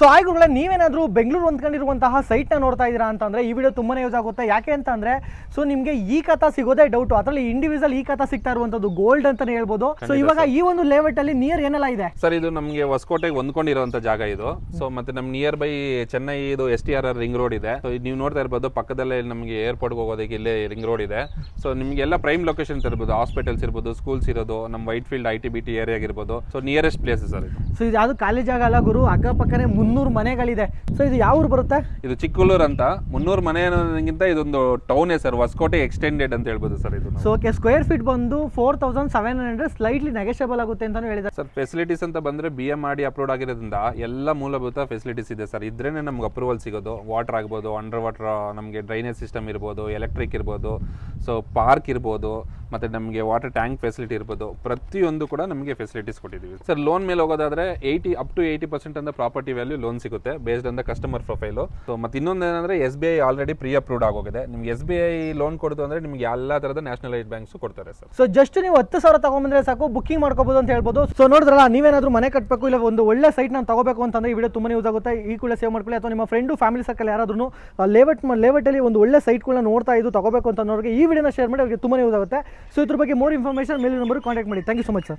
So ಆಯ್ಗುಗಳೇ ನೀವೇನಾದರೂ ಬೆಂಗಳೂರು ಹೊಂದ್ಕೊಂಡಿರುವಂತಹ ಸೈಟ್ನ ನೋಡ್ತಾ ಇದ್ದೀರಾ ಅಂತಂದರೆ ಈ ವಿಡಿಯೋ ತುಂಬಾನೇ ಯೂಸ್ ಆಗುತ್ತೆ. ಯಾಕೆ ಅಂತ ಅಂದ್ರೆ ಸೊ ನಿಮಗೆ ಈ ಕಥಾ ಸಿಗೋದೇ ಡೌಟ್ ಅದರಲ್ಲಿ ಇಂಡಿವಿಜುವಲ್ ಈ ಕಥಾ ಸಿಗ್ತಾ ಇರುವಂತದ್ದು ಗೋಲ್ಡ್ ಅಂತಲೇ ಹೇಳ್ಬೋದು. ಸೊ ಇವಾಗ ಈ ಒಂದು ಲೇಔಟ್ ಅಲ್ಲಿ ನಿಯರ್ ಏನೆಲ್ಲ ಇದೆ? ಸರ್ ಇದು ನಮಗೆ ಹೊಸಕೋಟೆಗೆ ಹೊಂದ್ಕೊಂಡಿರುವಂತ ಜಾಗ ಇದು. ಸೊ ಮತ್ತೆ ನಮ್ಮ ನಿಯರ್ ಬೈ ಚೆನ್ನೈ ಇದು S T R R ring road ಇದೆ. ಸೊ ನೀವು ನೋಡ್ತಾ ಇರ್ಬೋದು ಪಕ್ಕದಲ್ಲೇ ನಮಗೆ ಏರ್ಪೋರ್ಟ್ ಹೋಗೋದಕ್ಕೆ ಇಲ್ಲೇ ರಿಂಗ್ ರೋಡ್ ಇದೆ. ಸೊ ನಿಮಗೆಲ್ಲ ಪ್ರೈಮ್ ಲೊಕೇಶನ್ ಇರ್ಬೋದು ಹಾಸ್ಪಿಟಲ್ಸ್ ಇರ್ಬೋದು ಸ್ಕೂಲ್ಸ್ ಇರೋದು ನಮ್ಮ Whitefield I T B T ಏರಿಯಾಗಿರ್ಬೋದು so nearest places sir ಇದು. ಸೊ ಇದು ಯಾವುದು ಖಾಲಿ ಜಾಗ ಅಲ್ಲ ಗುರು ಅಕ್ಕಪಕ್ಕನೆ ಮುನ್ನೂರು ಮನೆಗಳಿದೆ. ಸೊ ಇದು ಯಾವ ಊರು ಬರುತ್ತೆ? ಇದು ಚಿಕ್ಕಲ್ಲೂರು ಅಂತ. ಮುನ್ನೂರು ಮನೆ ಅನ್ನೋದಕ್ಕಿಂತ ಇದೊಂದು ಟೌನ್ ಸರ್ ಹೊಸಕೋಟೆ ಎಕ್ಸ್ಟೆಂಡೆಡ್ ಅಂತ ಹೇಳ್ಬೋದು ಸರ್ ಇದು ಸೊ ಓಕೆ ಸ್ಕ್ವೇರ್ ಫೀಟ್ ಬಂದು four thousand seven hundred slightly negotiable ಆಗುತ್ತೆ ಅಂತಲೂ ಹೇಳಿದ್ದಾರೆ. ಸರ್ ಫೆಸಿಲಿಟೀಸ್ ಅಂತ ಬಂದ್ರೆ ಬಿ ಎಂ ಮಾಡಿ ಅಪ್ಲೋಡ್ ಆಗಿರೋದ್ರಿಂದ ಎಲ್ಲ ಮೂಲಭೂತ ಫೆಸಿಲಿಟೀಸ್ ಇದೆ ಸರ್. ಇದ್ರೇನೆ ನಮ್ಗೆ ಅಪ್ರೂವಲ್ ಸಿಗೋದು. ವಾಟರ್ ಆಗ್ಬೋದು ಅಂಡರ್ ವಾಟರ್ ನಮಗೆ ಡ್ರೈನೇಜ್ ಸಿಸ್ಟಮ್ ಇರ್ಬೋದು ಎಲೆಕ್ಟ್ರಿಕ್ ಇರ್ಬೋದು ಸೊ ಪಾರ್ಕ್ ಇರ್ಬೋದು. ಮತ್ತೆ ನಮಗೆ ವಾಟರ್ ಟ್ಯಾಂಕ್ ಫೆಸಿಲಿಟಿ ಇರ್ಬೋದು. ಪ್ರತಿಯೊಂದು ಕೂಡ ನಮಗೆ ಫೆಸಿಲಿಟೀಸ್ ಕೊಟ್ಟಿದ್ದೀವಿ. ಸರ್ ಲೋನ್ ಮೇಲೆ ಹೋಗೋದಾದ್ರೆ eighty up to eighty percent ಅಂದರೆ ಪ್ರಾಪರ್ಟಿ ವ್ಯಾಲ್ಯೂ ಲೋನ್ ಸಿಗುತ್ತೆ based on the customer profile so ಮತ್ತೆ ಇನ್ನೊಂದು ಏನಂದ್ರೆ S B I already pre approved ಆಗೋಗಿದೆ. ನಿಮ್ಗೆ ಎಸ್ ಬಿ ಐ ಲೋನ್ ಕೊಡೋದು ಅಂದ್ರೆ ನಿಮಗೆ ಎಲ್ಲ ತರದ ನ್ಯಾಷನಲೈಸ್ ಬ್ಯಾಂಕ್ಸ್ ಕೊಡ್ತಾರೆ ಸರ್ ಸೊ ಜಸ್ಟ್ ನೀವು ಹತ್ತು ಸಾವಿರ ತಗೊಂಬಂದ್ರೆ ಸಾಕು ಬುಕ್ಕಿಂಗ್ ಮಾಡ್ಕೋಬಹುದು ಅಂತ ಹೇಳ್ಬೋದು. ಸೊ ನೋಡಿದ್ರಲ್ಲ, ನೀವೇನಾದರೂ ಮನೆ ಕಟ್ಟಬೇಕು ಇಲ್ಲ ಒಂದು ಒಳ್ಳೆ ಸೈಟ್ ನಾನು ತಗೋಬೇಕು ಅಂತಂದ್ರೆ ಈ ವಿಡಿಯೋ ತುಂಬಾ ಯೂಸ್ ಆಗುತ್ತೆ. ಈ ಕೂಡ ಸೇವ್ ಮಾಡ್ಕೊಳ್ಳಿ. ಅಥವಾ ನಿಮ್ಮ ಫ್ರೆಂಡು ಫ್ಯಾಮಿಲಿ ಸರ್ಕಲ್ ಯಾರಾದ್ರೂ ಲೇಔಟ್ ಲೇಔಟಲ್ಲಿ ಒಂದು ಒಳ್ಳೆ ಸೈಟ್ಗಳನ್ನ ನೋಡ್ತಾ ಇದ್ದು ತಗೋಬೇಕು ಅಂತ ಅನ್ನೋರಿಗೆ ಈ ವಿಡಿಯೋನ ಶೇರ್ ಮಾಡಿ ಅವರಿಗೆ ತುಂಬಾ ಯೂಸ್ ಆಗುತ್ತೆ. ಸೊ ಇದ್ರ ಬಗ್ಗೆ ಮೋರ್ ಇನ್ಫಾರ್ಮೇಷನ್ ಮೇಲಿನ ನಂಬರ್ ಕಾಂಟ್ಯಾಕ್ಟ್ ಮಾಡಿ. Thank you so much sir